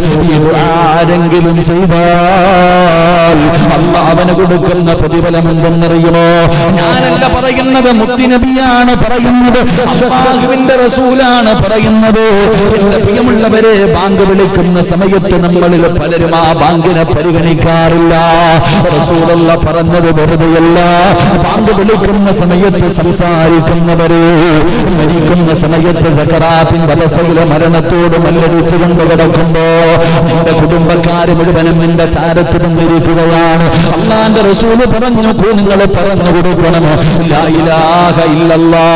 ഇത് ആരെങ്കിലും ചെയ്താൽ അല്ല അവന് കൊടുക്കുന്ന പ്രതിഫലം എന്തെന്നറിയുമോ ഞാനല്ല പറയുന്നത് മുത്തിനബിയാണ് പറയുന്നത് അള്ളാഹുവിന്റെ റസൂലാണ് പറയുന്നത്. എന്റെ പ്രിയമുള്ളവരെ ബാങ്ക് വിളിക്കുന്ന സമയത്ത് നമ്മളിൽ പലരും ആ ബാങ്കിനെ പരിഗണിക്കാറില്ല. റസൂലല്ല പറഞ്ഞത് വെറുതെയല്ല. ബാങ്ക് വിളിക്കുന്ന സമയത്ത് സംസാരിക്കുന്നവരെ മരിക്കുന്ന സമയത്ത് സക്കറാത്തിന്റെ അവസ്ഥയിലെ മരണത്തോട് മല്ലടിച്ചു കൊണ്ട് കിടക്കുമ്പോ നിന്റെ കുടുംബക്കാര് മുഴുവനും നിന്റെ ചാരത്ത് വന്നിരിക്കുകയാണ് അള്ളാന്റെ റസൂൽ പറഞ്ഞു നിങ്ങൾ പറഞ്ഞു കൊടുക്കണം. ലാ ഇലാഹ ഇല്ലല്ലാ.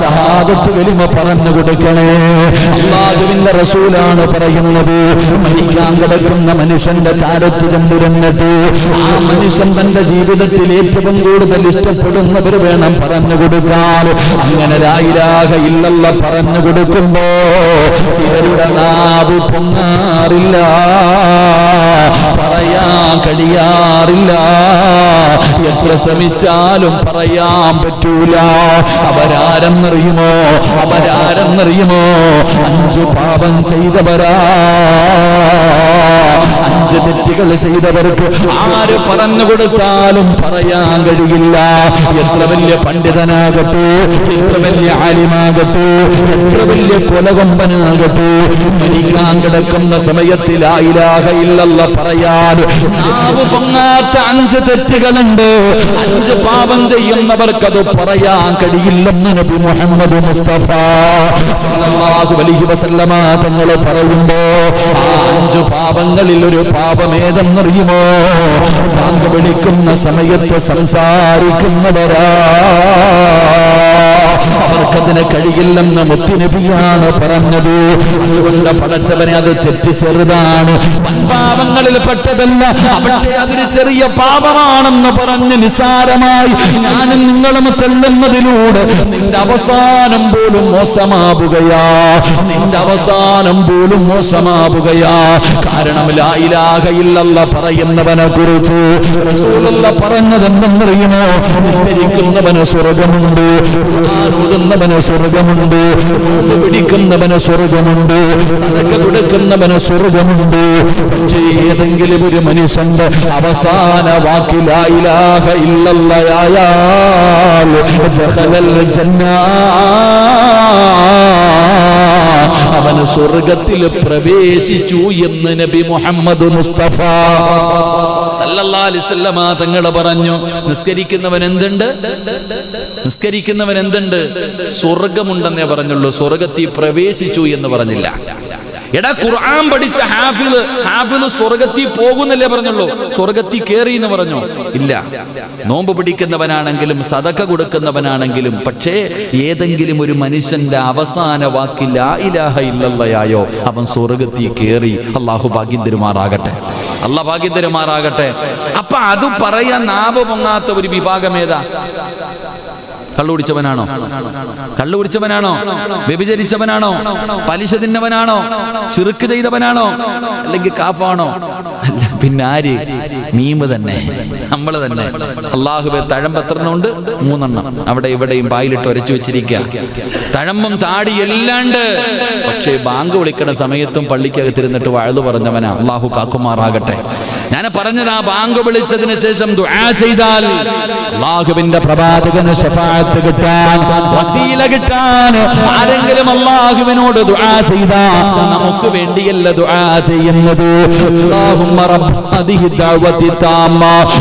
സഹാബത്ത് വലിമ പറഞ്ഞു കൊടുക്കണേ. അള്ളാഹുവിന്റെ റസൂലാണ് പറയുന്നത് മരിക്കാൻ കിടക്കുന്ന മനുഷ്യന്റെ ചാരത്ത് ചെന്നിരുന്നിട്ട് ആ മനുഷ്യൻ തന്റെ ജീവിതത്തിൽ ഏറ്റവും കൂടുതൽ ഇഷ്ടപ്പെടുന്നവർ വേണം പറഞ്ഞു കൊടുക്കാൻ. അങ്ങനെ രായിരാക ഇല്ലല്ല പറഞ്ഞു കൊടുക്കുമ്പോ ചിലരുടെ നാവ് പൊങ്ങാറില്ല പറയാൻ കഴിയാറില്ല. എത്ര ശ്രമിച്ചാലും പറയാൻ പറ്റൂല. അവരാരെന്നറിയുമോ അവരാരെന്നറിയുമോ അഞ്ചു പാപം ചെയ്തവരാ. അഞ്ച് തെറ്റുകൾ ചെയ്തവർക്ക് ആര് പറഞ്ഞു കൊടുത്താലും പറയാൻ കഴിയില്ല. എത്ര വലിയ പണ്ഡിതനാകട്ടെ എത്ര വലിയ ആലിമാകട്ടെ എത്ര വലിയ കൊലകൊമ്പനാകട്ടെ മരിക്കാൻ കിടക്കുന്ന സമയത്തിൽ ആയിലാഹ ഇല്ലല്ല പറയാൻ നാവ് പൊങ്ങാത്ത അഞ്ച് തെറ്റുകളുണ്ട്. അഞ്ച് പാപം ചെയ്യുന്നവർക്കത് പറയാൻ കഴിയില്ലെന്ന് നബി മുഹമ്മദ് മുസ്തഫ സല്ലല്ലാഹു അലൈഹി വസല്ലമ തങ്ങൾ പറയുമ്പോ ആ അഞ്ച് പാപങ്ങളിൽ ഒരു പാപം ഏതെന്നറിയുമോ ബാങ്ക് വിളിക്കുന്ന സമയത്ത് സംസാരിക്കുന്നവരാ. അവർക്കതിന് കഴിയില്ലെന്ന് മുത്തിനബിയാണ് പറഞ്ഞത്. അതുകൊണ്ട് പടച്ചവനെ അത് തെറ്റി ചെറുതാണ്. പാപങ്ങളിൽ പെട്ടതല്ല. പക്ഷേ അതൊരു ചെറിയ പാപമാണെന്ന് പറഞ്ഞ് നിസാരമായി ഞാനും നിങ്ങളും തെള്ളുന്നതിലൂടെ നിന്റെ അവസാനം പോലും മോശമാവുകയാ. നിന്റെ അവസാനം പോലും മോശമാവുകയാ. കാരണം ലായിലാകയില്ലല്ല പറയുന്നവനെ കുറിച്ച് പറഞ്ഞതെന്തെന്നറിയുമോ? നിസ്കരിക്കുന്നവന് സ്വർഗമുണ്ട് ഓതുന്നവന് സ്വർഗമുണ്ട്. പിടിക്കുന്നവന് സ്വർഗമുണ്ട്. കൊടുക്കുന്നവന് സ്വർഗമുണ്ട്. പക്ഷേ ഏതെങ്കിലും ഒരു മനുഷ്യന്റെ അവസാന വാക്കിലായിലാഹ അവന് സ്വർഗത്തിൽ പ്രവേശിച്ചു എന്ന് നബി മുഹമ്മദ് മുസ്തഫ. വസല്ലമ തങ്ങൾ പറഞ്ഞു നിസ്കരിക്കുന്നവൻ എന്തുണ്ട്? നിസ്കരിക്കുന്നവൻ എന്തുണ്ട്? സ്വർഗമുണ്ടെന്നേ പറഞ്ഞുള്ളൂ. സ്വർഗത്തിൽ പ്രവേശിച്ചു എന്ന് പറഞ്ഞില്ല. എടാ ഖുർആൻ പഠിച്ച ഹാഫിദ് ഹാഫിദ് സ്വർഗത്തിൽ പോകുന്നല്ലേ പറഞ്ഞുള്ളൂ. സ്വർഗത്തിൽ കയറി എന്ന് പറഞ്ഞു? ഇല്ല. നോമ്പ് പിടിക്കുന്നവനാണെങ്കിലും സതക്ക കൊടുക്കുന്നവനാണെങ്കിലും പക്ഷേ ഏതെങ്കിലും ഒരു മനുഷ്യന്റെ അവസാന വാക്കിൽ ആ ഇലാഹ ഇല്ലല്ലയായോ അവൻ സ്വർഗത്തിൽ കയറി അള്ളാഹു ഭാഗ്യം തരുമാറാകട്ടെ. അല്ല ഭാഗ്യം തരുമാറാകട്ടെ അപ്പൊ അത് പറയാൻ നാവ് പൊങ്ങാത്ത ഒരു വിഭാഗം ഏതാ? കള്ളു കുടിച്ചവനാണോ? കുടിച്ചവനാണോ? വ്യഭിചരിച്ചവനാണോ? പലിശ തിന്നവനാണോ? ചെറുക്ക് ചെയ്തവനാണോ? അല്ലെങ്കിൽ കാഫാണോ? അല്ല പിന്നെ ആര്? മീമ് തന്നെ. നമ്മൾ തന്നെ. അള്ളാഹുബെ തഴമ്പ് എത്രണ്ണമുണ്ട് മൂന്നെണ്ണം. അവിടെ ഇവിടെയും പായിലിട്ട് ഒരച്ചു വെച്ചിരിക്കുക. തഴമ്പും താടി എല്ലാണ്ട് പക്ഷേ ബാങ്ക് വിളിക്കണ സമയത്തും പള്ളിക്കകത്തിരുന്നിട്ട് വഴുതു പറഞ്ഞവനാ. അള്ളാഹു കാക്കുമാറാകട്ടെ. ഞാൻ പറഞ്ഞത് ആ ബാങ്ക് വിളിച്ചതിന് ശേഷം ദുആ ചെയ്താൽ അള്ളാഹുവിന്റെ പ്രവാചകന് ഷഫാഅത്ത് കിട്ടാൻ വസീല കിട്ടാൻ ആരെങ്കിലും അള്ളാഹുവിനോട് ദുആ ചെയ്താ നമുക്ക് വേണ്ടിയല്ല ദുആ ചെയ്യുന്നത്. അല്ലാഹുമ്മ റബ്ബ ഹദിഹി ദഅവതി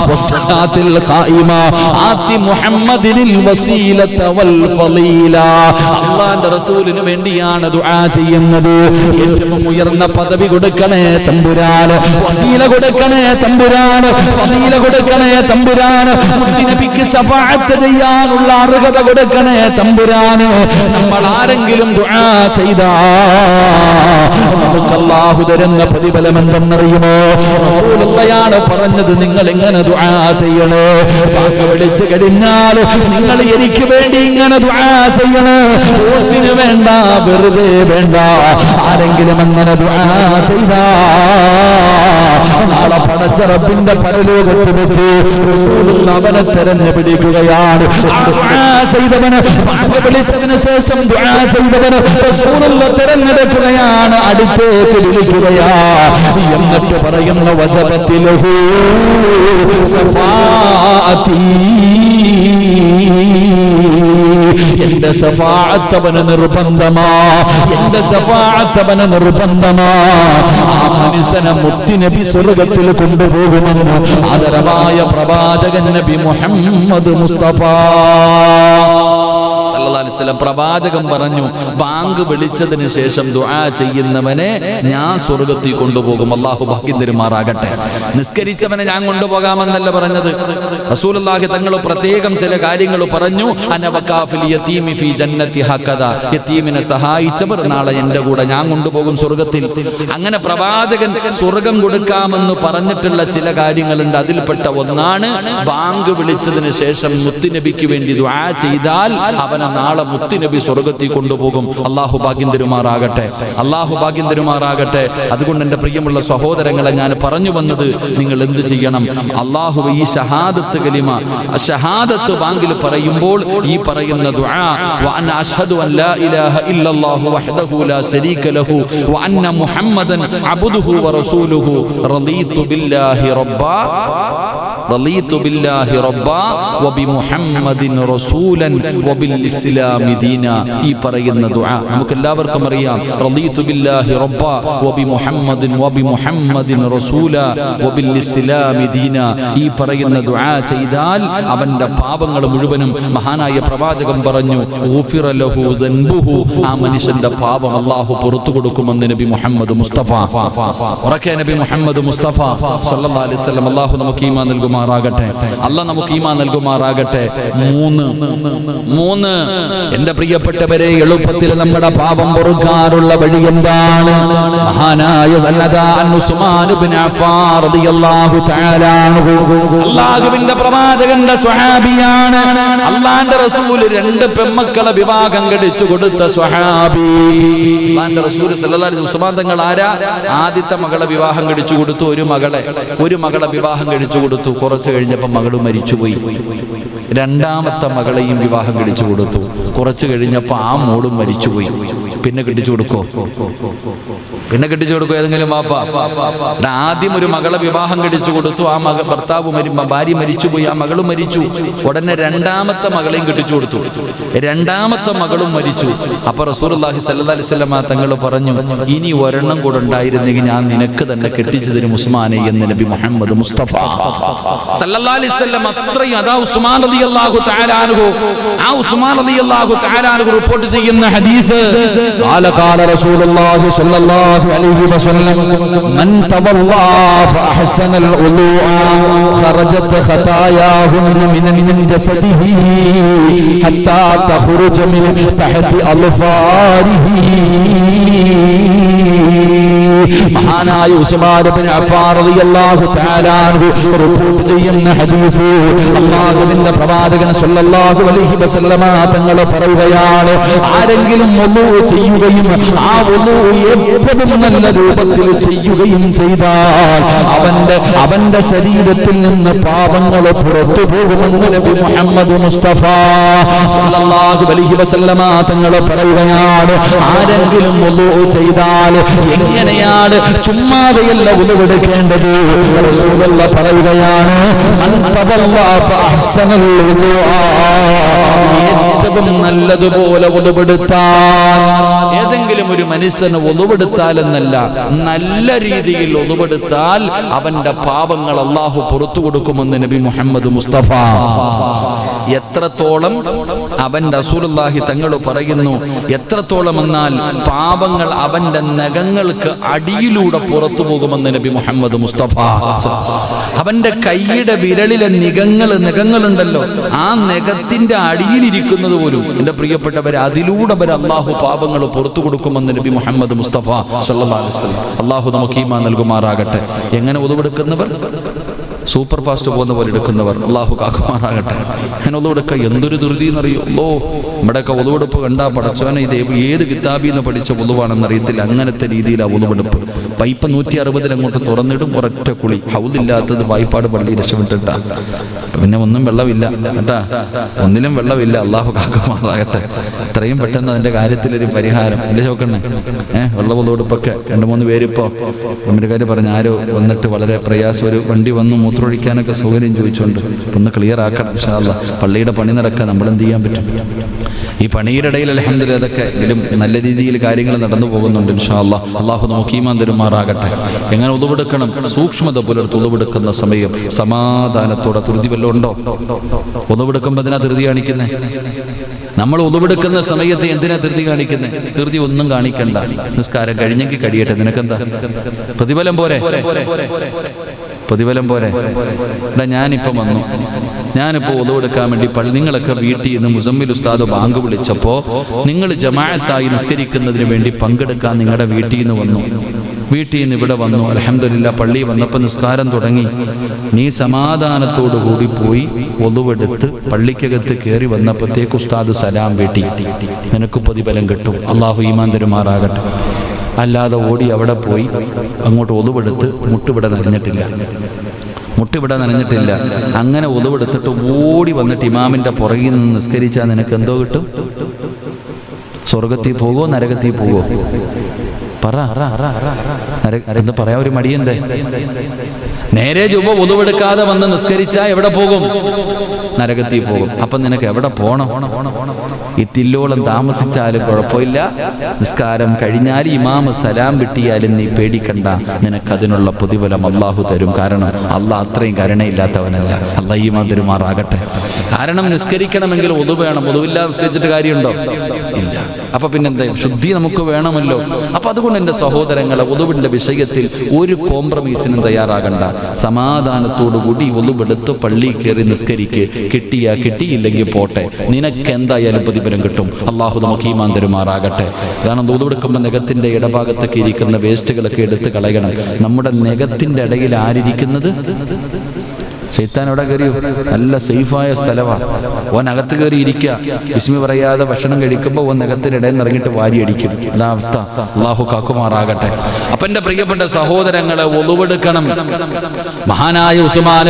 വസ്സലാത്തിൽ ഖായിമ. ആതി മുഹമ്മദിനിൽ വസീലത വൽ ഫളീല അള്ളാഹുവിന്റെ റസൂലിന് വേണ്ടിയാണ് ദുആ ചെയ്യുന്നത്. ഏറ്റവും ഉയർന്ന പദവി കൊടുക്കണേ തമ്പുരാൻ വസീല കൊടുക്കണേ തമ്പുരാൻ ഫളീല കൊടുക്കണേ തമ്പുരാൻ മുത്തിനബിക്ക് ശഫാഅത്ത് ചെയ്യാനുള്ള അർഹത കൊടുക്കണേ തമ്പുരാൻ നമ്മൾ ആരെങ്കിലും ദുആ ചെയ്താ നമുക്ക് അല്ലാഹു തരുന്ന പ്രതിഫലം എന്തെന്നറിയുമോ റസൂലുള്ളയാണ് പറഞ്ഞത് നിങ്ങൾ എങ്ങനെ ദുആ ചെയ്യണേ? വാക്ക് വിളിച്ചു കഴിഞ്ഞാൽ നിങ്ങൾ എനിക്ക് വേണ്ടി ഇങ്ങനെ ദുആ ചെയ്യണേ? വേണ്ട വെറുതെ വേണ്ട. ആരെങ്കിലും അങ്ങനെ ദുആ ചെയ്താ? നാളെ പടച്ചറപ്പിന്റെ പരലോകത്ത് വെച്ച് അവനെ തെരഞ്ഞു പിടിക്കുകയാണ്. ചെയ്തവന് വിളിച്ചതിന് ശേഷം ചെയ്തവന് തെരഞ്ഞെടുക്കുകയാണ് അടുത്തേക്ക് വിളിക്കുകയാ. എന്നിട്ട് പറയുന്ന വചനത്തിലഹു എന്റെ സഫാഅത്തവന് നിർബന്ധമാ. എന്റെ സഫാഅത്തവന് നിർബന്ധമാ. ആ മനുഷ്യനെ മുത്തിനബി സ്വർഗത്തിൽ കൊണ്ടുപോകുമെന്ന് ആദരവായ പ്രവാചകൻ നബി മുഹമ്മദ് മുസ്തഫ. അലൈഹി വസല്ലം പ്രവാചകൻ പറഞ്ഞു ബാങ്ക് വിളിച്ചതിന് ശേഷം ദുആ ചെയ്യുന്നവനെ ഞാൻ സ്വർഗത്തിൽ കൊണ്ടുപോകും. അള്ളാഹു ഭാഗ്യം തരുമാറാകട്ടെ. നിസ്കരിച്ചവനെ ഞാൻ കൊണ്ടുപോകാമെന്നല്ല പറഞ്ഞത്. റസൂലുള്ളാഹി തങ്ങൾ പ്രത്യേകം ചില കാര്യങ്ങൾ പറഞ്ഞു. ജന്നത്തി യതീമിനെ സഹായിച്ചവർ നാളെ എന്റെ കൂടെ ഞാൻ കൊണ്ടുപോകും സ്വർഗത്തിൽ. അങ്ങനെ പ്രവാചകൻ സ്വർഗം കൊടുക്കാമെന്ന് പറഞ്ഞിട്ടുള്ള ചില കാര്യങ്ങളുണ്ട്. അതിൽപ്പെട്ട ഒന്നാണ് ബാങ്ക് വിളിച്ചതിന് ശേഷം മുത്തുനബിക്ക് വേണ്ടി ദുആ ചെയ്താൽ അവനെ നാളെ മുത്തുനബി സ്വർഗത്തിൽ കൊണ്ടുപോകും. അള്ളാഹു ഭാഗ്യം തരുമാറാകട്ടെ. അള്ളാഹു ഭാഗ്യം തരുമാറാകട്ടെ. അതുകൊണ്ട് എന്റെ പ്രിയമുള്ള സഹോദരങ്ങളെ ഞാൻ പറഞ്ഞു വന്നത് നിങ്ങൾ എന്ത് ചെയ്യണം? അള്ളാഹു ഈ ഷഹാദത്ത് കലിമ ഷഹാദത്ത് ബാങ്കിൽ പറയുമ്പോൾ ഈ പറയുന്ന മുഹമ്മദൻ റളീതു ബില്ലാഹി റബ്ബാ. റളീതു ബില്ലാഹി റബ്ബ വബി മുഹമ്മദിൻ റസൂലൻ വബിൽ ഇസ്ലാമി ദീന. ഈ പറയുന്ന ദുആ നമുക്ക് എല്ലാവർക്കും അറിയാം. റളീതു ബില്ലാഹി റബ്ബ വബി മുഹമ്മദിൻ വബി മുഹമ്മദിൻ റസൂല വബിൽ ഇസ്ലാമി ദീന. ഈ പറയുന്ന ദുആ ചെയ്താൽ അവന്റെ പാപങ്ങൾ മുഴുവനും മഹാനായ പ്രവാചകൻ പറഞ്ഞു ഗുഫിറ ലഹു ദൻബുഹു. ആ മനുഷ്യന്റെ പാപം അള്ളാഹു പുറത്തു കൊടുക്കുമെന്ന് നബി മുഹമ്മദ് മുസ്തഫ. നബി മുഹമ്മദ് മുസ്തഫ. സല്ലല്ലാഹു അലൈഹി വസല്ലം അള്ളാഹു നമുക്ക് ഈമാൻ നൽകും നൽകുമാറാകട്ടെ. അല്ല നമുക്ക് ഈമാൻ നൽകുമാറാകട്ടെ. മൂന്ന്. മൂന്ന്. എന്റെ പ്രിയപ്പെട്ടവരെ എളുപ്പത്തിൽ നമ്മുടെ പാപം പൊറുക്കാറുള്ള വഴി എന്താണ്? മഹാനായ അള്ളാഹുവിന്റെ പ്രവാചകന്റെ സ്വഹാബിയാണ്. അള്ളാന്റെ റസൂൽ രണ്ട് പെമ്മക്കളെ വിവാഹം കഴിച്ചു കൊടുത്ത സ്വഹാബി. അള്ളാന്റെ അലൈഹി ഉസ്മാൻ തങ്ങൾ ആരാ? ആദ്യത്തെ മകളെ വിവാഹം കഴിച്ചു കൊടുത്തു. ഒരു മകളെ. ഒരു മകളെ വിവാഹം കഴിച്ചു കൊടുത്തു. കുറച്ച് കഴിഞ്ഞപ്പോൾ മകൾ മരിച്ചുപോയി. രണ്ടാമത്തെ മകളെയും വിവാഹം കഴിച്ചു കൊടുത്തു. കുറച്ച് കഴിഞ്ഞപ്പോൾ ആ മോളും മരിച്ചുപോയി. പിന്നെ കെട്ടിച്ചു കൊടുക്കോ? പിന്നെ കെട്ടിച്ചു കൊടുക്കോ ഏതെങ്കിലും വാപ്പ? ആദ്യം ഒരു മകളെ വിവാഹം കെട്ടിച്ചു കൊടുത്തു. ആ മക ഭർത്താവ് ഭാര്യ മരിച്ചുപോയി. ആ മകളും മരിച്ചു. ഉടനെ രണ്ടാമത്തെ മകളെയും കെട്ടിച്ചു കൊടുത്തു. രണ്ടാമത്തെ മകളും മരിച്ചു. അപ്പൊ റസൂർലാഹി സല്ലാ അലിസ്ലാം തങ്ങൾ പറഞ്ഞു ഇനി ഒരെണ്ണം കൂടെ ഉണ്ടായിരുന്നെങ്കിൽ ഞാൻ നിനക്ക് തന്നെ കെട്ടിച്ചു തരും ഉസ്മാനെ എന്ന് നബി മുഹമ്മദ് മുസ്തഫ. സല്ലല്ലാഹു അലൈഹി വസല്ലം അത്രയും അതാ ഉസ്മാൻ ആ ഉസ്മാൻ തആല അൻഹു റിപ്പോർട്ട് ചെയ്യുന്ന ഹദീസ് قال قال رسول الله صلى الله عليه وسلم من تولى فأحسن الوضوء خرجت خطاياه من من جسده حتى تخرج من تحت أظفاره. മഹാനായ ഉസ്മാൻ അഫ്ഫാൻ റളിയല്ലാഹു തആല റിപ്പോർട്ട് ചെയ്യുന്ന ഹദീസ് അല്ലാഹുവിന്റെ പ്രവാചകൻ സല്ലല്ലാഹു അലൈഹി വസല്ലമ തങ്ങൾ പറയുകയാണ് ആരെങ്കിലും വുളൂ ചെയ്യുകയും ആ വുളൂ ഏറ്റവും നല്ല രൂപത്തിൽ ചെയ്യുകയും ചെയ്താൽ അവന്റെ അവന്റെ ശരീരത്തിൽ നിന്ന് പാപങ്ങൾ പുറത്തു പോകുമെന്ന് നബി മുഹമ്മദ് മുസ്തഫ സല്ലല്ലാഹു അലൈഹി വസല്ലമ തങ്ങൾ പറയുകയാണ് ആരെങ്കിലും വുളൂ ചെയ്താൽ എങ്ങനെയാണ് ചുമ്മാതെയല്ല ഉലവെടുക്കേണ്ടത് പറയുകയാണ്. ഏറ്റവും നല്ലതുപോലെ ഒതുപെടുത്താൻ ഏതെങ്കിലും ഒരു മനുഷ്യന് ഒതുപെടുത്താൽ എന്നല്ല നല്ല രീതിയിൽ ഒതുപെടുത്താൽ അവന്റെ പാപങ്ങൾ അള്ളാഹു പുറത്തു കൊടുക്കുമെന്ന് നബി മുഹമ്മദ് മുസ്തഫ എത്രത്തോളം അവൻ റസൂലുള്ളാഹി തങ്ങൾ പറയുന്നു എത്രത്തോളം എന്നാൽ പാപങ്ങൾ അവന്റെ നഖങ്ങൾക്ക് അടിയിലൂടെ പുറത്തു പോകുമെന്ന് നബി മുഹമ്മദ് മുസ്തഫ. അവന്റെ കൈയുടെ വിരലിലെ നിഖങ്ങൾ നിഖങ്ങളുണ്ടല്ലോ ആ നഖത്തിന്റെ അടിയിലിരിക്കുന്നത് പോലും എന്റെ പ്രിയപ്പെട്ടവർ അതിലൂടെ അള്ളാഹു പാപങ്ങൾ പുറത്തു കൊടുക്കുമെന്ന് നബി മുഹമ്മദ് മുസ്തഫ സല്ലല്ലാഹു അലൈഹി അള്ളാഹു നമുക്ക് ഈമാൻ നൽകുമാറാകട്ടെ. എങ്ങനെ ഒതുവെടുക്കുന്നവർ? സൂപ്പർ ഫാസ്റ്റ് പോകുന്ന പോലെ എടുക്കുന്നവർ അള്ളാഹു കാക്കുമാറാകട്ടെ. ഞാൻ ഒതുവെടുക്ക എന്തൊരു ധൃതി എന്നറിയോ ഓ നമ്മുടെയൊക്കെ ഒതുവെടുപ്പ് കണ്ടാ പടച്ചോനെ ഇത് ഏത് കിതാബിൽ നിന്ന് പഠിച്ച ഒതുവാണെന്ന് അറിയത്തില്ല അങ്ങനത്തെ രീതിയിലാണ് ഒതുവെടുപ്പ് പൈപ്പ് നൂറ്റി അറുപതിൽ അങ്ങോട്ട് തുറന്നിടും ഒരൊറ്റ കുളി. ഹൗദില്ലാത്തത് വായ്പാട് പള്ളി രക്ഷപ്പെട്ടിട്ട. പിന്നെ ഒന്നും വെള്ളമില്ല. കേട്ടാ? ഒന്നിലും വെള്ളമില്ല. അള്ളാഹു കാക്കുമാറാകട്ടെ. എത്രയും പെട്ടെന്ന് അതിന്റെ കാര്യത്തിലൊരു പരിഹാരം. അല്ലേ ചോക്കണ്ണേ? ഏഹ് വെള്ള ഒതുവെടുപ്പൊക്കെ രണ്ട് മൂന്ന് പേരിപ്പോ. അമേരിക്കാർ പറഞ്ഞു ആരോ വന്നിട്ട് വളരെ പ്രയാസം ഒരു വണ്ടി വന്ന് മൂത്രമൊഴിക്കാനൊക്കെ സൗകര്യം ചോദിച്ചുകൊണ്ട് ഒന്ന് ക്ലിയർ ആക്കണം വിശാല പള്ളിയുടെ പണി നടക്കാൻ നമ്മൾ എന്ത് ചെയ്യാൻ പറ്റും? ഈ പണിയുടെ ഇടയിൽ അലഹമ്മദില്ല അതൊക്കെ നല്ല രീതിയിൽ കാര്യങ്ങൾ നടന്നു പോകുന്നുണ്ട് ഇൻഷാല്ല അള്ളാഹു നോക്കിമാൻ തരുമാറാകട്ടെ. എങ്ങനെ ഉതവെടുക്കണം സൂക്ഷ്മത പുലർത്ത് ഉതവെടുക്കുന്ന സമയം. സമാധാനത്തോടെ ധൃതി വല്ലതും ഉണ്ടോ? ഉതവെടുക്കുമ്പോൾ അതിനാ ധൃതി കാണിക്കുന്നേ? നമ്മൾ ഉതവെടുക്കുന്ന സമയത്ത് എന്തിനാ ധൃതി കാണിക്കുന്നത് ധൃതി ഒന്നും കാണിക്കണ്ട. നിസ്കാരം കഴിഞ്ഞെങ്കിൽ കഴിയട്ടെ. നിനക്കെന്താ? പ്രതിഫലം പോരെ? പ്രതിഫലം പോരെ? എടാ ഞാനിപ്പം വന്നു. ഞാനിപ്പോൾ ഒതുവെടുക്കാൻ വേണ്ടി പള്ളി നിങ്ങളൊക്കെ വീട്ടിൽ നിന്ന് മുസമ്മിൽ ഉസ്താദ് ബാങ്ക് വിളിച്ചപ്പോൾ നിങ്ങൾ ജമാഅത്തായി നിസ്കരിക്കുന്നതിന് വേണ്ടി പങ്കെടുക്കാൻ നിങ്ങളുടെ വീട്ടിൽ നിന്ന് വന്നു. വീട്ടിൽ നിന്ന് ഇവിടെ വന്നു. അലഹമില്ല പള്ളി വന്നപ്പോൾ നിസ്കാരം തുടങ്ങി. നീ സമാധാനത്തോടു കൂടി പോയി ഒതുവെടുത്ത് പള്ളിക്കകത്ത് കയറി വന്നപ്പോഴത്തേക്ക് ഉസ്താദ് സലാം വീട്ടി. നിനക്ക് പ്രതിഫലം കിട്ടും. അള്ളാഹു ഈമാൻ തരുമാറാകട്ടെ. അല്ലാതെ ഓടി അവിടെ പോയി അങ്ങോട്ട് ഒതുവെടുത്ത് മുട്ടുവിട നനഞ്ഞിട്ടില്ല മുട്ടിവിടെ നനഞ്ഞിട്ടില്ല അങ്ങനെ ഒതുവെടുത്തിട്ട് ഓടി വന്നിട്ട് ഇമാമിന്റെ പുറകിൽ നിന്ന് നിസ്കരിച്ചാൽ നിനക്ക് എന്തോ കിട്ടും? സ്വർഗത്തിൽ പോകോ നരകത്തിൽ പോകോ പറ. എന്താ പറയാ ഒരു മടിയെന്തേ നേരെ ചുവ ഒതുവെടുക്കാതെ വന്ന് നിസ്കരിച്ചാ എവിടെ പോകും? നരകത്തിൽ പോകും. അപ്പൊ നിനക്ക് എവിടെ പോണം? ഈ തില്ലോളം താമസിച്ചാലും കുഴപ്പമില്ല. നിസ്കാരം കഴിഞ്ഞാൽ ഇമാമ് സലാം കിട്ടിയാലും നീ പേടിക്കണ്ട. നിനക്ക് അതിനുള്ള പ്രതിഫലം അള്ളാഹു തരും. കാരണം അള്ളാഹ് അത്രയും കരുണയില്ലാത്തവനല്ല. അള്ളാഹ് ഈമാൻ തരുമാറാകട്ടെ. കാരണം നിസ്കരിക്കണമെങ്കിൽ ഒതു വേണം. ഒതുവില്ലാതെ നിസ്കരിച്ചിട്ട് കാര്യമുണ്ടോ? അപ്പൊ പിന്നെന്താ? ശുദ്ധി നമുക്ക് വേണമല്ലോ. അപ്പൊ അതുകൊണ്ട് എന്റെ സഹോദരങ്ങളെ ഒതുവിന്റെ വിഷയത്തിൽ ഒരു കോംപ്രമൈസിനും തയ്യാറാകണ്ട. സമാധാനത്തോടു കൂടി ഒതുവെടുത്ത് പള്ളി കയറി നിസ്കരിക്ക്. കിട്ടിയാ കിട്ടിയില്ലെങ്കിൽ പോട്ടെ. നിനക്ക് എന്തായാലും പ്രതിഫലം കിട്ടും. അള്ളാഹു നമുക്ക് ഈമാൻ തരുമാറാകട്ടെ. കാരണം ഒതുവെടുക്കുമ്പോൾ നെഗത്തിന്റെ ഇടഭാഗത്തൊക്കെ ഇരിക്കുന്ന വേസ്റ്റുകളൊക്കെ എടുത്ത് കളയണം. നമ്മുടെ നെഗത്തിന്റെ ഇടയിൽ ആരിരിക്കുന്നത്? ഷെയ്ത്താൻ എവിടെ കയറിയോ നല്ല സേഫായ സ്ഥലമാണ് ഓൻ അകത്ത് കയറി ഇരിക്കുക വിസ്മി പറയാതെ ഭക്ഷണം കഴിക്കുമ്പോൾ ഓൻ നഗത്തിനിടയിൽ നിന്ന് ഇറങ്ങിയിട്ട് വാരി അടിക്കും. അതാ അവസ്ഥ. അള്ളാഹു കാക്കുമാറാകട്ടെ. അപ്പൊ എന്റെ പ്രിയപ്പെട്ട സഹോദരങ്ങളെ ഒളിവെടുക്കണം. മഹാനായ ഉസ്മാൻ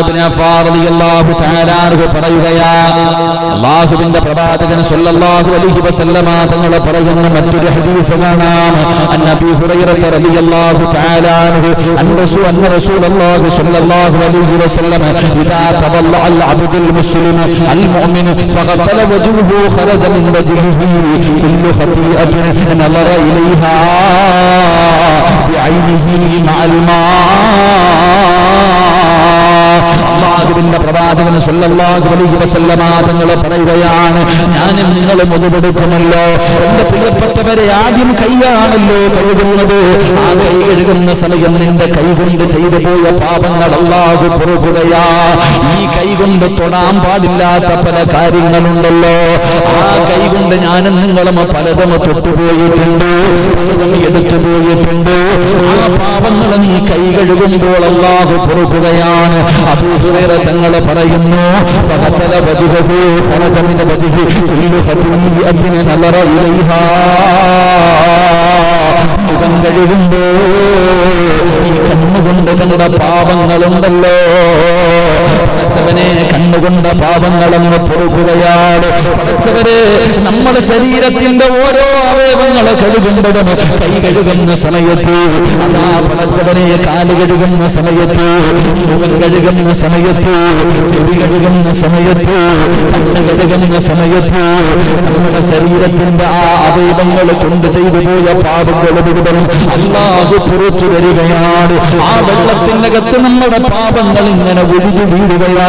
പറയുകയാ അള്ളാഹുവിന്റെ പ്രവാചകൻ സല്ലല്ലാഹു അലൈഹി വസല്ലമ തങ്ങളെ പറയുന്ന മറ്റൊരു ഹദീസ് കാണാം അന്നബി ഹുറൈറ റളിയല്ലാഹു തആല അൻഹു അൻ റസൂലുള്ളാഹി സ്വല്ലല്ലാഹു അലൈഹി വസല്ലം إذا تضلع العبد المسلم المؤمن فغسل وجهه خرج من وجهه كل خطيئة نظر إليها بعينه مع الماء അള്ളാഹുവിന്റെ പ്രവാചകൻ സല്ലല്ലാഹു അലൈഹി വസല്ലമ തങ്ങൾ പറയുകയാണ് ഞാനും നിങ്ങളും മുതുപെടുക്കുമല്ലോ എന്റെ പ്രിയപ്പെട്ടവരെ ആദ്യം കൈയാണല്ലോ കഴുകുന്നത്. ആ കൈ കഴുകുന്ന സമയം നിന്റെ കൈ കൊണ്ട് ചെയ്തു പോയ പാപങ്ങൾ അള്ളാഹു പൊറുക്കുകയാ. ഈ കൈ കൊണ്ട് തൊടാൻ പാടില്ലാത്ത പല കാര്യങ്ങളുണ്ടല്ലോ. ആ കൈ കൊണ്ട് ഞാനും നിങ്ങളും പലതും തൊട്ടുപോയിട്ടുണ്ട് എടുത്തു പോയിട്ടുണ്ട്. ആ പാപങ്ങൾ നീ കൈ കഴുകുമ്പോൾ അള്ളാഹു പൊറുക്കുകയാണ്. അബൂഹുറൈറ തങ്ങൾ പറയുന്നു. സഹസല വജ്ഹഹു സനജമിന വജ്ഹി കുല്ലു ഖതീഅത്തിൻ നലറ ഇലൈഹാ. മുഖം കഴുകുമ്പോൾ കണ്ണുകൊണ്ട് കണ്ട പാപങ്ങളുണ്ടല്ലോ. പടച്ചവനെ കണ്ണുകൊണ്ട പാപങ്ങളെന്ന് പൊറുക്കുകയാണ്. പടച്ചവരെ നമ്മുടെ ശരീരത്തിന്റെ ഓരോ അവയവങ്ങളെ കഴുകുമ്പോഴും കൈ കഴുകുന്ന സമയത്ത് അതാ പടച്ചവനെ കാൽ കഴുകുന്ന സമയത്ത് മുഖം കഴുകുന്ന സമയത്ത് ചെവി കഴുകുന്ന സമയത്ത് കണ്ണ് കഴുകുന്ന സമയത്ത് നമ്മുടെ ശരീരത്തിന്റെ ആ അവയവങ്ങൾ കൊണ്ട് ചെയ്തു പോയ പാപങ്ങൾ മുഴുവൻ അല്ലാതെ പുറത്തു വരികയാണ്. ആ വെള്ളത്തിനകത്ത് നമ്മുടെ പാപങ്ങൾ ഇങ്ങനെ ഒഴുകി വീഴുകയാ.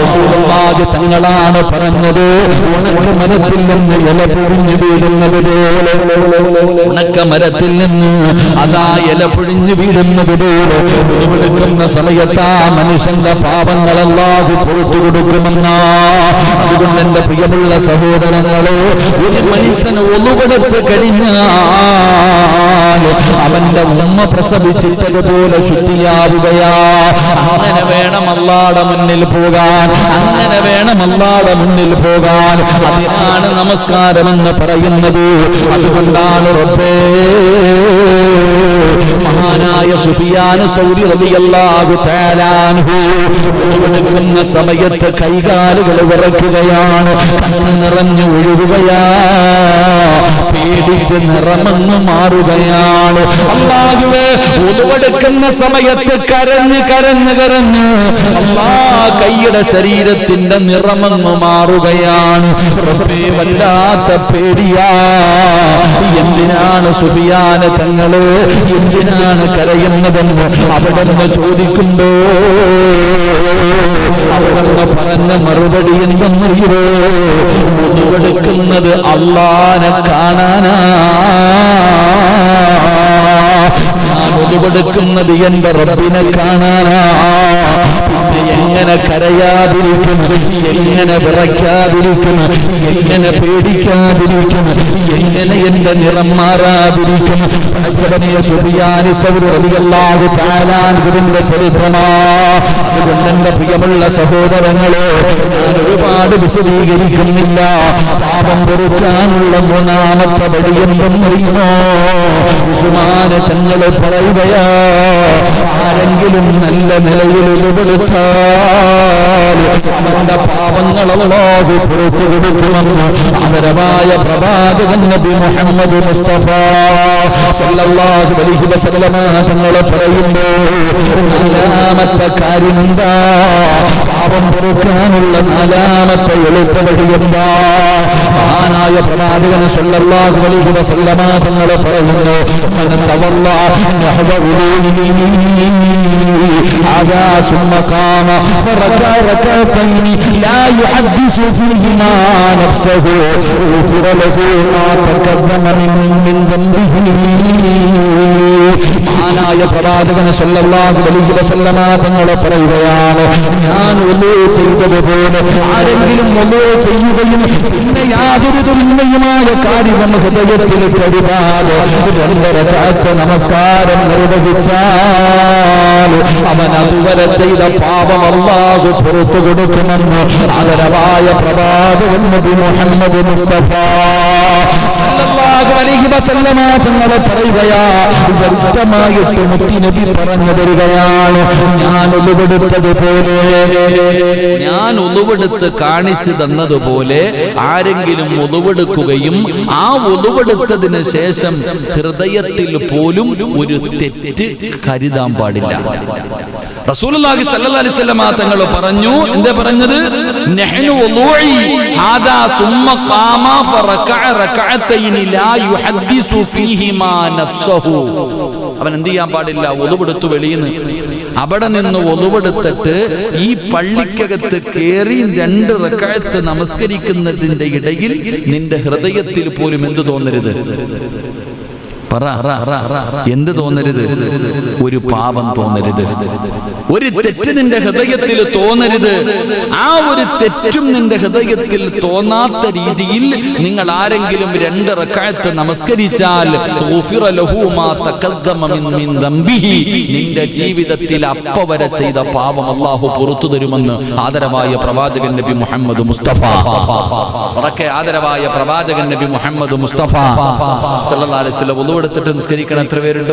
റസൂലുള്ളാഹി തങ്ങളാണ് പറഞ്ഞത് മരത്തിൽ നിന്ന് ഇല പൊഴിഞ്ഞു വീഴുന്നത് ഉണക്ക മരത്തിൽ നിന്ന് അതാ ഇല പൊഴിഞ്ഞു വീഴുന്നത് പോലെ ഉരുവെടുക്കുന്ന സമയത്ത് ആ മനുഷ്യന്റെ പാപങ്ങളെല്ലാം പുറത്തു കൊടുക്കുമെന്നാ. അതുകൊണ്ട് എന്റെ പ്രിയമുള്ള സഹോദരങ്ങളെ ഒരു മനുഷ്യന് ഒന്നുപെടുത്ത് കഴിഞ്ഞാൽ അവന്റെ ഉമ്മ പ്രസവിച്ചിട്ട് നല്ലതുപോലെ ശുദ്ധിയാവുകയാ. അങ്ങനെ വേണം അല്ലാടെ മുന്നിൽ പോകാൻ. അങ്ങനെ വേണം അല്ലാടെ മുന്നിൽ പോകാൻ. അതിനാണ് നമസ്കാരം എന്ന് പറയുന്നത്. അതുകൊണ്ടാണ് റബ്ബേ മഹാനായ സുഫിയാൻ സൗദി റളിയല്ലാഹു തആലാഹു എടുക്കുന്ന സമയത്ത് കൈകാലുകൾ വിറയ്ക്കുകയാണ്. കണ്ണ് നിറഞ്ഞു ഒഴുകുകയാ പേടിച്ച് നിറമങ്ങ് മാറുകയാണ്. അല്ലാഹുവേ ഉതുവെടുക്കുന്ന സമയത്ത് കരഞ്ഞ് കരഞ്ഞ് കരഞ്ഞ് അള്ളാ കൈയുടെ ശരീരത്തിന്റെ നിറമങ്ങ് മാറുകയാണ്. വല്ലാത്ത പേടിയാ. എന്തിനാണ് സുഫിയാന് തങ്ങൾ എന്തിനാണ് കരയുന്നതെന്ന് അവിടെ നിന്ന് ചോദിക്കുമ്പോ അവിടെ നിന്ന് പറഞ്ഞ മറുപടി എന്തെന്നറിയോ മുതുവെടുക്കുന്നത് അള്ളാനെ കാണാനാ. ഞാൻ ഒതുവെടുക്കുന്നത് എന്റെ റബ്ബിനെ കാണാനാ. എങ്ങനെ കരയാതിരിക്കും എങ്ങനെ വിറയ്ക്കാതിരിക്കും എങ്ങനെ പേടിക്കാതിരിക്കും എങ്ങനെ എന്റെ നിറം മാറാതിരിക്കും ചരിത്രമാ. അതുകൊണ്ട് എന്റെ പ്രിയമുള്ള സഹോദരങ്ങളെ ഞാൻ ഒരുപാട് വിശദീകരിക്കുന്നില്ല. പാപം പൊറുക്കാനുള്ള മൂന്നാമത്തെ വഴി എന്തെന്നറിയുമോ? ഉസുമാന തങ്ങൾ പറയുകയാ ആരെങ്കിലും നല്ല നിലയിൽ ഉരുവെടുത്താൽ അവന്റെ പാപങ്ങളല്ലാതെ പുറത്തു കൊടുക്കുമെന്ന് അമരമായ പ്രവാചകൻ നബി മുഹമ്മദ് മുസ്തഫ സല്ലല്ലാഹു അലൈഹി വസല്ലമ തങ്ങൾ പറയുമ്പോൾ നാലാമത്തെ കാര്യം എന്താ? പാപം പൊറുക്കാനുള്ള നാലാമത്തെ എളുപ്പ വഴി എന്താ മഹാനായ പ്രവാചകൻ സല്ലല്ലാഹു അലൈഹി വസല്ലമ തങ്ങൾ പറയുന്നു മൻ തവല്ല നഹവ ഉലൂനി هذا ثم قام فركع ركعتين لا يحدث فيهما نفسه غفر له ما تقدم من من ذنبه മഹാനായ പ്രവാചകൻ സല്ലല്ലാഹു അലൈഹി വസല്ലമ തങ്ങൾ പറയുകയാണ് ഞാൻ ഒലു ചെയ്തതുപോലെ ആരെങ്കിലും ഒലു ചെയ്യുകയും പിന്നെ യാതൊരു തിന്മയുമായ കാര്യം ഹൃദയത്തിൽ കരുതാതെ നമസ്കാരം നിർവഹിച്ചാൽ അവൻ അതുവരെ ചെയ്ത പാപം അള്ളാഹു പുറത്തു കൊടുക്കുമെന്ന് ആദരവായ പ്രവാചകൻ നബി മുഹമ്മദ് മുസ്തഫ സല്ലല്ലാഹു അലൈഹി വസല്ലമ തങ്ങൾ പറയുകയാ വ്യക്തമായിട്ട് മുത്തി നബി പറഞ്ഞു തരികയാണ് ഞാൻ ഒന്നുപെടുത്തതുപോലെ ഞാൻ ഒന്നുപെടുത്ത് കാണിച്ചു തന്നതുപോലെ ആരെങ്കിലും ഒതുവെടുക്കുകയും ആ ഒതുവെടുത്തതിന് ശേഷം ഹൃദയത്തിൽ പോലും ഒരു തെറ്റ് കരുതാൻ പാടില്ല. റസൂലുള്ളാഹി സ്വല്ലല്ലാഹി അലൈഹി വസല്ലമ തങ്ങൾ പറഞ്ഞു എന്താ പറഞ്ഞത്? നഹ്നു വുളൂഇ ഹാദാ സുമ്മ ഖാമ ഫറകഅ റകഅതൈനി ലാ അവൻ എന്ത് ചെയ്യാൻ പാടില്ല? ഒതുവെടുത്തു വെളിയിന്ന്. അവിടെ നിന്ന് ഒതുവെടുത്തിട്ട് ഈ പള്ളിക്കകത്ത് കയറി രണ്ട് റക്കായത്ത് നമസ്കരിക്കുന്നതിന്റെ ഇടയിൽ നിന്റെ ഹൃദയത്തിൽ പോലും എന്ത് തോന്നരുത്? എന്ത് തോന്നരുത്? ഒരു പാപം തോന്നരുത്. ഒരു തെറ്റ് നിന്റെ ഹൃദയത്തിൽ തോന്നരുത്. ആ ഒരു തെറ്റും നിന്റെ ഹൃദയത്തിൽ തോന്നാത്ത രീതിയിൽ നിങ്ങൾ ആരെങ്കിലും രണ്ട് റക്കായത്ത് നമസ്കരിച്ചാൽ. നിന്റെ ജീവിതത്തിൽ അപ്പ വരെ ചെയ്ത പാപം അള്ളാഹു പുറത്തു തരുമെന്ന് ആദരവായ പ്രവാചകൻ നബി മുഹമ്മദ് മുസ്തഫ. ഉറക്കെ ആദരവായ പ്രവാചകൻ നബി മുഹമ്മദ് മുസ്തഫ. സല്ലല്ലാഹു അലൈഹി വസല്ലം ഒന്നുവെടുത്തിട്ട് നിസ്കരിക്കണം. എത്ര പേരുണ്ട്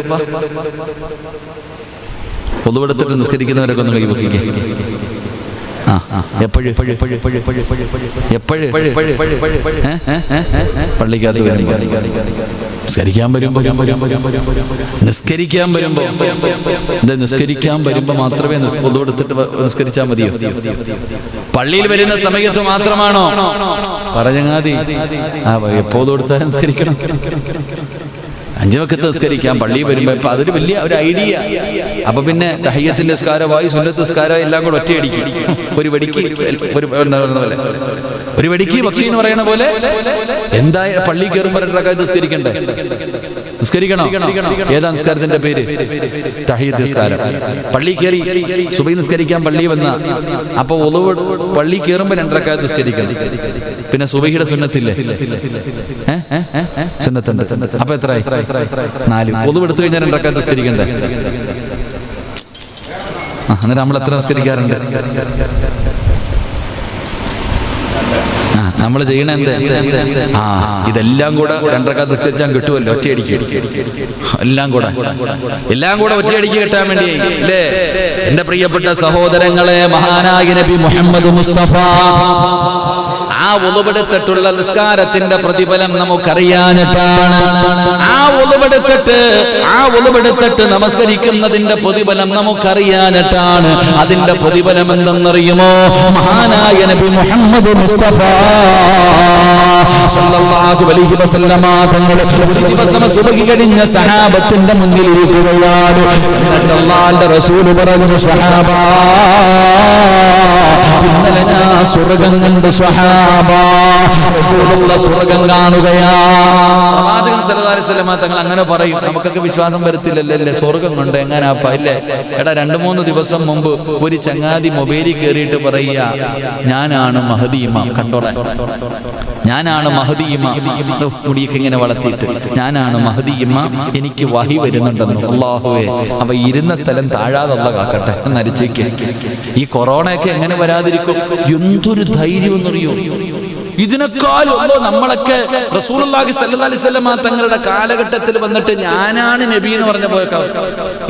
ഒതുവെടുത്തിട്ട് നിസ്കരിക്കുന്നവരൊക്കെ ഒന്ന് കൈവക്കിക്കേ എപ്പോഴും? പള്ളിക്കകത്ത് വരുമ്പോ. നിസ്കരിക്കാൻ വരുമ്പോ. നിസ്കരിക്കാൻ വരുമ്പോ. നിസ്കരിക്കാൻ വരുമ്പോ മാത്രമേ പൊതുവെടുത്തിട്ട് നിസ്കരിച്ചാൽ മതിയോ? പള്ളിയിൽ വരുന്ന സമയത്ത് മാത്രമാണോ? പറഞ്ഞങ്ങാതി. ആ എപ്പോഴും കൊടുത്താൽ നിസ്കരിക്കണം? അഞ്ചു വക്കത്ത് നിസ്കരിക്കാം പള്ളിയിൽ വരുമ്പോ ഇപ്പൊ അതൊരു വലിയ ഒരു ഐഡിയ അപ്പൊ പിന്നെ തഹയ്യത്തിന്റെ സ്കാരമായി സുന്നത്ത് സ്കാരം എല്ലാം കൂടെ ഒറ്റയടിക്കും. ഒരു വെടിക്ക് ഒരു പോലെ? ഒരു വെടിക്ക് പക്ഷി എന്ന് പറയുന്ന പോലെ എന്തായാലും പള്ളി കയറുമ്പോൾ രണ്ടരക്കായ നിസ്കരിക്കണ്ടേ? നിസ്കരിക്കണോ? ഏതാ നിസ്കാരത്തിന്റെ പേര്? തഹീദ് നിസ്കാരം. പള്ളി കയറി സുബൈ നിസ്കരിക്കാൻ പള്ളി വന്ന അപ്പൊ ഒളിവ് പള്ളി കയറുമ്പോ രണ്ടരക്കാലത്ത് നിസ്കരിക്കണം. പിന്നെ സുബൈയുടെ സുന്നത്തില്ലേ? സുന്നത്തുണ്ട്. അപ്പൊ എത്ര നാല്. ഒളിവ് എടുത്തു കഴിഞ്ഞാൽ രണ്ടരക്കാലത്ത് നിസ്കരിക്കണ്ടേ? അങ്ങനെ എന്നിട്ട് നമ്മൾ എത്ര നിസ്കരിക്കാറുണ്ട് ആ നമ്മൾ ചെയ്യണ എന്ത്? ആ ഇതെല്ലാം കൂടെ രണ്ടരക്കാത്ത് നിസ്കരിച്ചാൽ കിട്ടുമല്ലോ ഒറ്റയടിക്ക്. എല്ലാം കൂടെ. എല്ലാം കൂടെ ഒറ്റയടിക്ക് കിട്ടാൻ വേണ്ടി അല്ലേ? എന്റെ പ്രിയപ്പെട്ട സഹോദരങ്ങളെ മഹാനായ നബി മുഹമ്മദ് മുസ്തഫ. ആ ഒളിവെടുത്തിട്ടുള്ള നിസ്കാരത്തിന്റെ പ്രതിഫലം നമുക്കറിയാനിട്ടാണ്. ആ ഒളിവെടുത്തിട്ട് ആ ഒളിവെടുത്തിട്ട് നമസ്കരിക്കുന്നതിന്റെ പ്രതിഫലം നമുക്കറിയാനിട്ടാണ്. അതിന്റെ പ്രതിഫലം എന്തെന്നറിയുമോ? മഹാനായ നബി മുഹമ്മദ് മുസ്തഫ തങ്ങൾ ഒരു ദിവസം സുബഹി കഴിഞ്ഞ സഹാബത്തിന്റെ മുന്നിൽ ഇരിക്കുകയാണ് എന്നിട്ട് റസൂൽ പറഞ്ഞു സഹാബ ഇന്നലെ ഞാൻ സ്വർഗം കണ്ട് സ്വർഗം തങ്ങൾ അങ്ങനെ പറയും. നമുക്കൊക്കെ വിശ്വാസം വരത്തില്ലല്ലേ സ്വർഗം കൊണ്ട് എങ്ങനാപ്പ ഇല്ലേ? എടാ രണ്ടു മൂന്ന് ദിവസം മുമ്പ് ഒരു ചങ്ങാതി മൊബൈലിൽ കയറിയിട്ട് പറയുക ഞാനാണ് മഹദീമ കണ്ടോളെ? ഞാനാണ് മഹദീമ മുടിയൊക്കെ ഇങ്ങനെ വളർത്തിയിട്ട്. ഞാനാണ് മഹദീമ എനിക്ക് വഹി വരുന്നുണ്ടെന്ന്. അള്ളാഹുവേ അവ ഇരുന്ന സ്ഥലം താഴാതല്ല കാക്കട്ടെ. എന്നരിച്ചേക്ക് ഈ കൊറോണയൊക്കെ എങ്ങനെ വരാതിരിക്കും? എന്തൊരു ധൈര്യം എന്നറിയോ? ഇതിനേക്കാളുള്ളൂ നമ്മളൊക്കെ റസൂലുള്ളാഹി സ്വല്ലല്ലാഹി അലൈഹി വസല്ലമ തങ്ങളുടെ കാലഘട്ടത്തിൽ വന്നിട്ട് ഞാനാണ് നബി എന്ന് പറഞ്ഞ പോയേക്കാം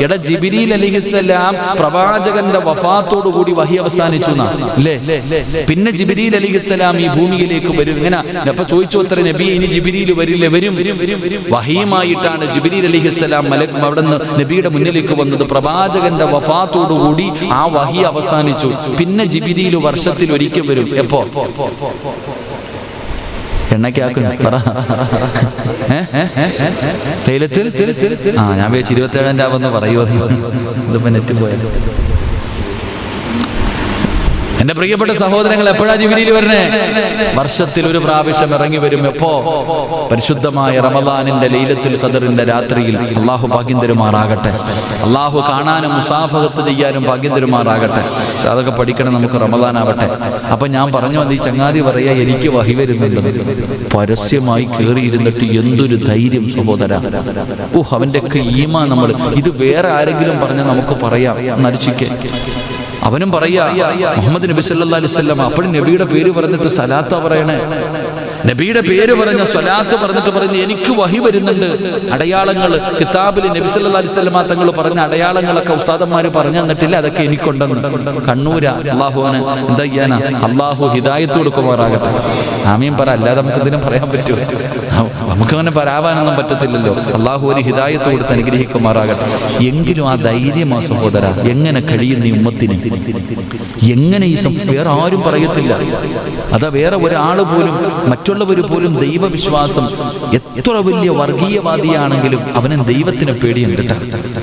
എട അലിഹിസ്സലാം പ്രവാചകന്റെ വഫാത്തോടു കൂടി വഹി അവസാനിച്ചു പിന്നെ ജിബിരിൽ അലിഹിസ്സലാം ഈ ഭൂമിയിലേക്ക് വരും. ഇങ്ങനെ അപ്പൊ ചോദിച്ചു അത്ര നബി ഇനി ജിബിരിയിൽ വരില്ലേ വരും. വഹിയുമായിട്ടാണ് ജിബിരിൽ അലിഹിസ്സലാം മലക് അവിടെ നിന്ന് നബിയുടെ മുന്നിലേക്ക് വന്നത്. പ്രവാചകന്റെ വഫാത്തോടു കൂടി ആ വഹി അവസാനിച്ചു. പിന്നെ ജിബിരിയിൽ വർഷത്തിൽ ഒരിക്കൽ വരും. എപ്പോ? എണ്ണയ്ക്കാക്കും. പറ? ലൈലത്തിൽ ആ ഞാൻ വിചാരിച്ചു ഇരുപത്തേഴാം രാവെന്ന് പറയുമോ ഇതിപ്പോ നെറ്റ് പോയാൽ എന്റെ പ്രിയപ്പെട്ട സഹോദരങ്ങൾ എപ്പോഴാ ജിബിലിയിൽ വരണേ വർഷത്തിൽ ഒരു പ്രാവശ്യം ഇറങ്ങി വരും എപ്പോ? പരിശുദ്ധമായ റമദാനിന്റെ ലൈലത്തുൽ ഖദറിന്റെ രാത്രിയിൽ അള്ളാഹു ഭാഗ്യം തരുമാറാകട്ടെ. അള്ളാഹു കാണാനും മുസാഫകത്ത് ചെയ്യാനും ഭാഗ്യം തരുമാറാകട്ടെ. പക്ഷെ അതൊക്കെ പഠിക്കണം നമുക്ക് റമദാൻ ആവട്ടെ അപ്പൊ ഞാൻ പറഞ്ഞു വന്ന് ഈ ചങ്ങാതി പറയാ എനിക്ക് വഹി വരുന്നുണ്ട്. പരസ്യമായി കയറിയിരുന്നിട്ട് എന്തൊരു ധൈര്യം സഹോദര. ഓഹ് അവന്റെ ഒക്കെ ഈമ നമ്മൾ ഇത് വേറെ ആരെങ്കിലും പറഞ്ഞാൽ നമുക്ക് പറയാം. നരിച്ചിക്ക് അവനും പറയാ മുഹമ്മദ് നബി സല്ലല്ലാഹു അലൈഹി വസല്ലം അപ്പോഴും നബിയുടെ പേര് പറഞ്ഞിട്ട് സലാത്ത പറയണേ. നബിയുടെ പേര് പറഞ്ഞ സ്വലാത്ത് പറഞ്ഞിട്ട് പറയുന്നു എനിക്ക് വഹി വരുന്നുണ്ട്. അടയാളങ്ങൾ കിതാബിൽ നബി സല്ലല്ലാഹു അലൈഹി വസല്ലം തങ്ങൾ പറഞ്ഞ അടയാളങ്ങളൊക്കെ ഉസ്താദന്മാര് പറഞ്ഞു തന്നിട്ടില്ല അതൊക്കെ എനിക്കുണ്ടെന്ന്. കണ്ണൂര അള്ളാഹുവിന് എന്താ അള്ളാഹു ഹിദായത്ത് കൊടുക്കുമാറാകട്ടെ. ആമീൻ പറ അല്ലാതെ നമുക്ക് ഇതിനും പറയാൻ പറ്റുമോ നമുക്കങ്ങനെ പരാവാനൊന്നും പറ്റത്തില്ലല്ലോ. അള്ളാഹു ഒരു ഹിദായത്ത് കൊടുത്ത് അനുഗ്രഹിക്കുമാറാകട്ടെ. എങ്കിലും ആ ധൈര്യം ആ സഹോദര എങ്ങനെ കഴിയുന്ന ഈ ഉമ്മത്തിന്? എങ്ങനെ ഈ വേറെ ആരും പറയത്തില്ല. അതാ വേറെ ഒരാൾ പോലും മറ്റുള്ളവർ പോലും ദൈവവിശ്വാസം എത്ര വലിയ വർഗീയവാദിയാണെങ്കിലും അവനും ദൈവത്തിന് പേടിയുണ്ട് കേട്ടോ.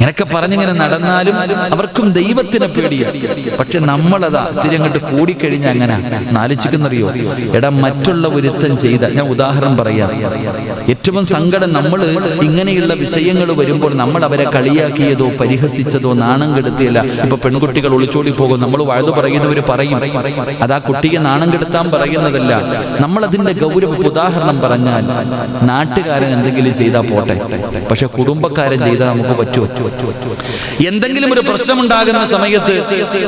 ഇങ്ങനൊക്കെ പറഞ്ഞിങ്ങനെ നടന്നാലും അവർക്കും ദൈവത്തിനെ പേടിയാണ് പക്ഷെ നമ്മളതാ തിരങ്ങോട്ട് കൂടിക്കഴിഞ്ഞ അങ്ങനെ. നാലിച്ചിക്കുന്നറിയോ എടാ മറ്റുള്ള ഒരുത്തം ചെയ്ത ഞാൻ ഉദാഹരണം പറയാം. ഏറ്റവും സങ്കടം നമ്മൾ ഇങ്ങനെയുള്ള വിഷയങ്ങൾ വരുമ്പോൾ നമ്മൾ അവരെ കളിയാക്കിയതോ പരിഹസിച്ചതോ നാണം കെടുത്തിയല്ല. ഇപ്പൊ പെൺകുട്ടികൾ ഒളിച്ചോടി പോകും. നമ്മൾ വഴുതു പറയുന്നവർ പറയും അത് ആ കുട്ടിയെ നാണം കെടുത്താൻ പറയുന്നതല്ല. നമ്മൾ അതിന്റെ ഗൗരവ ഉദാഹരണം പറഞ്ഞാൽ നാട്ടുകാരൻ എന്തെങ്കിലും ചെയ്താൽ പോട്ടെ. പക്ഷെ കുടുംബക്കാരൻ ചെയ്താൽ നമുക്ക് പറ്റുമോ എന്തെങ്കിലും ഒരു പ്രശ്നമുണ്ടാകുന്ന സമയത്ത്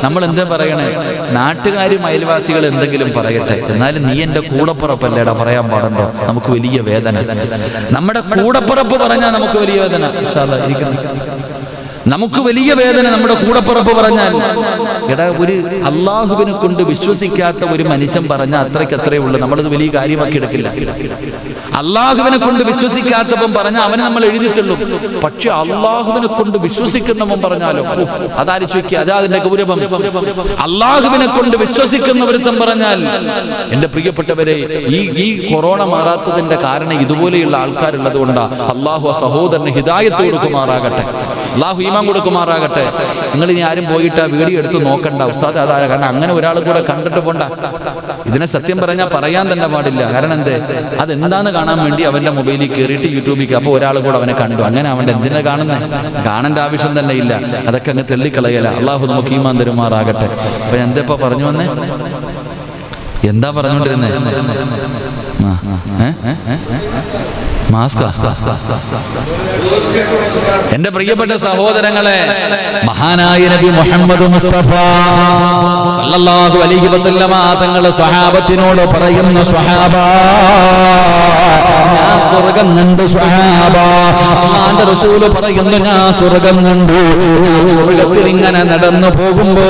നമ്മൾ എന്താ പറയണേ? നാട്ടുകാരും അയൽവാസികൾ എന്തെങ്കിലും പറയട്ടെ. എന്നാലും നീ എന്റെ കൂടപ്പുറപ്പല്ലേടാ പറയാൻ പാടുണ്ടോ? നമുക്ക് വലിയ വേദന. നമ്മുടെ കൂടപ്പുറപ്പ് പറഞ്ഞാൽ നമുക്ക് വലിയ വേദന. നമുക്ക് വലിയ വേദന നമ്മുടെ കൂടപ്പുറപ്പ് പറഞ്ഞാൽ. എടാ ഒരു അള്ളാഹുവിനെ കൊണ്ട് വിശ്വസിക്കാത്ത ഒരു മനുഷ്യൻ പറഞ്ഞാൽ അത്രയ്ക്ക് അത്രേ ഉള്ളൂ. നമ്മളത് വലിയ കാര്യമാക്കി എടുക്കില്ല. അള്ളാഹുവിനെ കൊണ്ട് വിശ്വസിക്കാത്തവൻ പറഞ്ഞാൽ അവനെ നമ്മൾ എഴുതിയിട്ടുള്ളൂ. പക്ഷെ അള്ളാഹുവിനെ കൊണ്ട് വിശ്വസിക്കുന്നവൻ പറഞ്ഞാലോ? അതാര് ചോദിക്കുക അതാ അതിന്റെ ഗൗരവം. അള്ളാഹുവിനെ കൊണ്ട് വിശ്വസിക്കുന്ന ഒരുത്തം പറഞ്ഞാൽ എന്റെ പ്രിയപ്പെട്ടവരെ ഈ ഈ കൊറോണ മാറാത്തതിന്റെ കാരണം ഇതുപോലെയുള്ള ആൾക്കാരുള്ളത് കൊണ്ടാ അള്ളാഹു സഹോദരന് ഹിദായത്ത് കൊടുക്കുമാറാകട്ടെ. അള്ളാഹു ഈമാൻ കൊടുക്കുമാറാകട്ടെ. നിങ്ങൾ ഇനി ആരും പോയിട്ട് ആ വീഡിയോ എടുത്ത് നോക്കണ്ട. ഉസ്താദ് അതാ കാരണം അങ്ങനെ ഒരാൾ കൂടെ കണ്ടിട്ട് പോണ്ട. ഇതിനെ സത്യം പറഞ്ഞാൽ പറയാൻ തന്നെ പാടില്ല. കാരണം എന്തേ? അതെന്താന്ന് കാണാൻ വേണ്ടി അവന്റെ മൊബൈലിൽ കയറിയിട്ട് യൂട്യൂബിൽ അപ്പോൾ ഒരാൾ കൂടെ അവനെ കണ്ടു. അങ്ങനെ അവന്റെ എന്തിനാ കാണുന്നത് കാണേണ്ട ആവശ്യം തന്നെ ഇല്ല. അതൊക്കെ അങ്ങ് തെള്ളിക്കളയല. അള്ളാഹു നമുക്ക് ഈമാൻ തരുമാറാകട്ടെ. അപ്പൊ ഞാൻ എന്താ ഇപ്പൊ പറഞ്ഞു വന്നേ? എന്താ പറഞ്ഞുകൊണ്ടിരുന്നേ ആ, ഏ? മാസ്ക. എന്റെ പ്രിയപ്പെട്ട സഹോദരങ്ങളെ മഹാനായ നബി മുഹമ്മദ് മുസ്തഫ സല്ലല്ലാഹു അലൈഹി വസല്ലമ തങ്ങളെ സ്വഹാബത്തിനോട് പറയുന്ന സ്വഹാബ സ്വർഗം കണ്ടു അള്ളാന്റെ റസൂൽ പറയുന്നു ഞാൻ സ്വർഗം കണ്ടു. സ്വർഗത്തിൽ ഇങ്ങനെ നടന്നു പോകുമ്പോ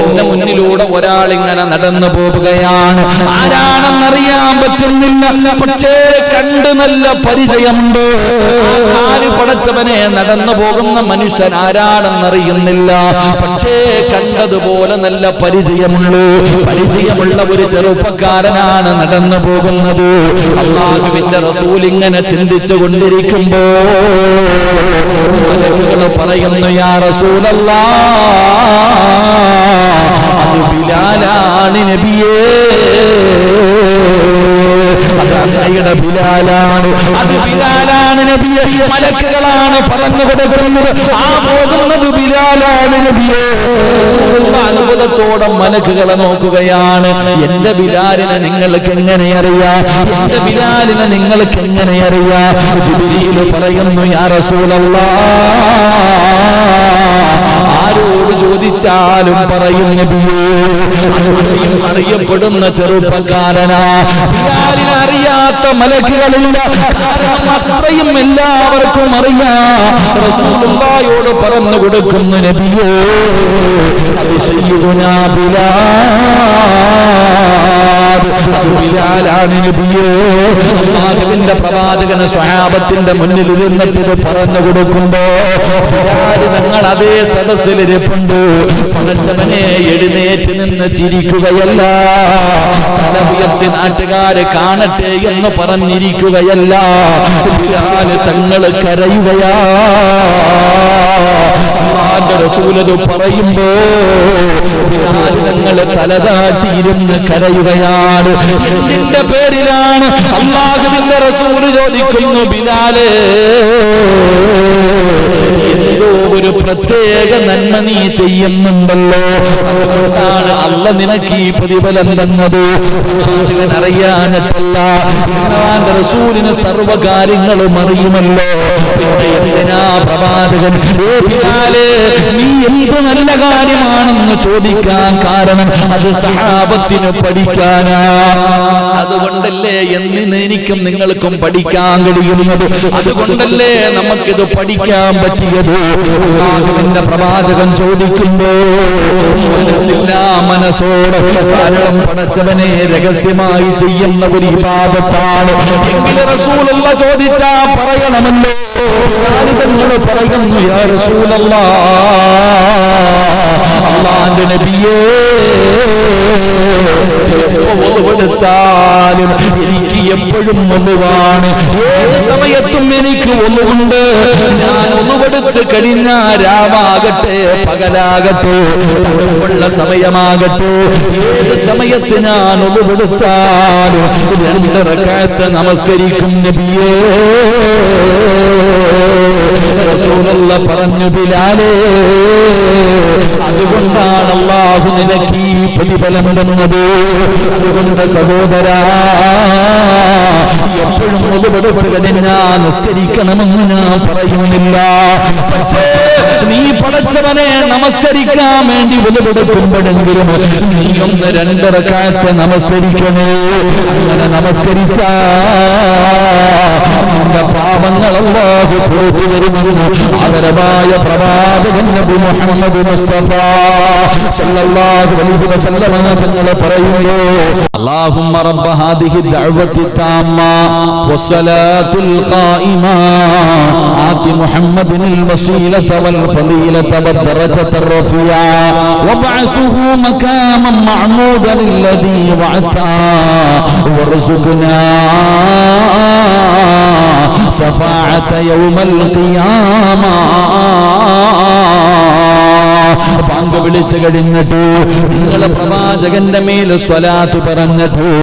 എന്റെ മുന്നിലൂടെ ഒരാൾ ഇങ്ങനെ നടന്നു പോവുകയാണ് ആരാണെന്നറിയാൻ പറ്റുന്നില്ല പക്ഷേ കണ്ട് നല്ല പരിചയമുണ്ട്. ആ കാൽ പടച്ചവനെ നടന്നു പോകുന്ന മനുഷ്യൻ ആരാണെന്നറിയുന്നില്ല പക്ഷേ കണ്ടതുപോലെ നല്ല പരിചയമുള്ളൂ. പരിചയമുള്ള ഒരു ചെറുപ്പക്കാരനാണ് നടന്നു പോകുന്നത്. അള്ളാഹുവിന്റെ റസൂൽ ഇങ്ങനെ ചിന്തിച്ചു കൊണ്ടിരിക്കുമ്പോ പറയുന്നു യാ റസൂലല്ലാ ബിലാലാണ് നബിയേ. അത് ബിലാലാണ്. അത് ബിലാലാണ് നബിയെ. മലക്കുകളാണ് പറഞ്ഞു കൊടുക്കുന്നത്. ആ പോകുന്നത് ബിലാലാണ് നബിയെ. അത്ഭുതത്തോടെ മലക്കുകളെ നോക്കുകയാണ്. എന്റെ ബിലാലിനെ നിങ്ങൾക്ക് എങ്ങനെ അറിയാം? എന്റെ ബിലാലിനെ നിങ്ങൾക്ക് എങ്ങനെ അറിയാം? ജിബിരിയിൽ പറയുന്നു യാ റസൂലല്ലാ. ആരോട് ചോദിച്ചാലും പറയും നബിയേ. അറിയപ്പെടുന്ന ചെറുപ്പക്കാരനാ. അറിയാത്ത മലക്കുകളില്ല. അത്രയും എല്ലാവർക്കും അറിയാം. റസൂലുള്ളാഹിയോട് പറഞ്ഞു കൊടുക്കുന്നു നബിയോ അത് സയ്യിദുനാ അത് അല്ലാഹുവിന്റെ പ്രവാചകന് സ്വഹാബത്തിന്റെ മുന്നിൽ ഇരുന്നിട്ട് ഇത് പറഞ്ഞു കൊടുക്കുമ്പോ ഞങ്ങൾ അതേ സദസ്സിലിരിപ്പുണ്ട് പടച്ചവനെ എഴുന്നേറ്റ് നിന്ന് ചിരിക്കുകയല്ല. തല ഉയർത്തി നാട്ടുകാരെ കാണട്ടെ എന്ന് പറഞ്ഞിരിക്കുകയല്ല. തങ്ങൾ കരയുകയാ. അള്ളാന്റെ റസൂലത് പറയുമ്പോ ബിലാൽ തങ്ങൾ തലതാട്ടിയിരുന്ന് കരയുകയാണ്. എന്തിന്റെ പേരിലാണ് അള്ളാഹുവിന്റെ റസൂൽ ചോദിക്കുന്നു ബിലാൽ എന്തോ ഒരു പ്രത്യേക നന്മ നീ ചെയ്യുന്നുണ്ടല്ലോ. അതുകൊണ്ടാണ് അല്ല നിനക്ക് ഈ പ്രതിഫലം തന്നത്. ഇന്നാന്റെ റസൂലിന് സർവകാര്യങ്ങളും അറിയുമല്ലോ. പിന്നെ എന്തിനാ പ്രവാചകൻ "ഓ ബിലാലേ, നീ എന്ത് നല്ല കാര്യമാണെന്ന് ചോദിക്കാൻ കാരണം അത് സഹാബത്തിന് പഠിക്കാനാ. അതുകൊണ്ടല്ലേ എന്ന് എനിക്കും നിങ്ങൾക്കും പഠിക്കാൻ കഴിയുന്നത്? അതുകൊണ്ടല്ലേ നമുക്കിത് പഠിക്കാൻ പറ്റിയത്? എന്റെ പ്രവാചകൻ ചോദിക്കുമ്പോ മനസ്സില്ല മനസ്സോടെ കാരണം പടച്ചവനെ രഹസ്യമായി ചെയ്യുന്ന ഒരു വിവാദത്താണ് റസൂലുള്ള ചോദിച്ചാ പറയണമല്ലോ. നിങ്ങൾ പറയുന്നു അള്ളാന്റെ നബിയേ ഒന്നുകൊടുത്താലും എനിക്ക് എപ്പോഴും ഒന്നുവാണ് ഏത് സമയത്തും എനിക്ക് ഒന്നുകൊണ്ട് ഞാൻ ഒന്നുകൊടുത്ത് കഴിഞ്ഞ രാവാകട്ടെ പകലാകട്ടെ തണുപ്പുള്ള സമയമാകട്ടെ ഏത് സമയത്ത് ഞാൻ ഒന്നുകൊടുത്താലും രണ്ടറക്കാലത്ത് നമസ്കരിക്കും നബിയേ. റസൂലുള്ള പറഞ്ഞു ബിലാലേ അതുകൊണ്ടാണ് അള്ളാഹു നിനക്ക് ഈ പ്രതിഫലം തന്നത്. അതുകൊണ്ട് സഹോദരാ എപ്പോഴും ഒതുപെടുത്ത് ഞാൻ നിസ്കരിക്കണമെന്ന് ഞാൻ പറയുന്നില്ല. പക്ഷേ നീ പടച്ചവനെ നമസ്കരിക്കാൻ വേണ്ടി ഒതുപെടുക്കുമ്പോഴെങ്കിലും നീ ഒന്ന് രണ്ടര കാറ്റ് നമസ്കരിക്കണേ. അങ്ങനെ നമസ്കരിച്ച നിന്റെ പാപങ്ങൾ അല്ലാഹു പുറത്തു വരുമെന്ന് ആദരവായ പ്രവാചകൻ നബി മുഹമ്മദ് മുസ്തഫ സല്ലല്ലാഹു അലൈഹി വസല്ലമ തങ്ങൾ പറയുന്നു اللهم رب هذه الدعوة التامة والصلاة القائمة آت محمد الوسيلة والفضيلة والدرجة الرفيعة وابعثه مكاما معمودا الذي وعدته وارزقنا شفاعة يوم القيامة പങ്ക് വിളിച്ചു കഴിഞ്ഞിട്ടു നിങ്ങളെ പ്രവാചകന്റെ മേൽ സ്വലാത്ത് പറഞ്ഞിട്ടു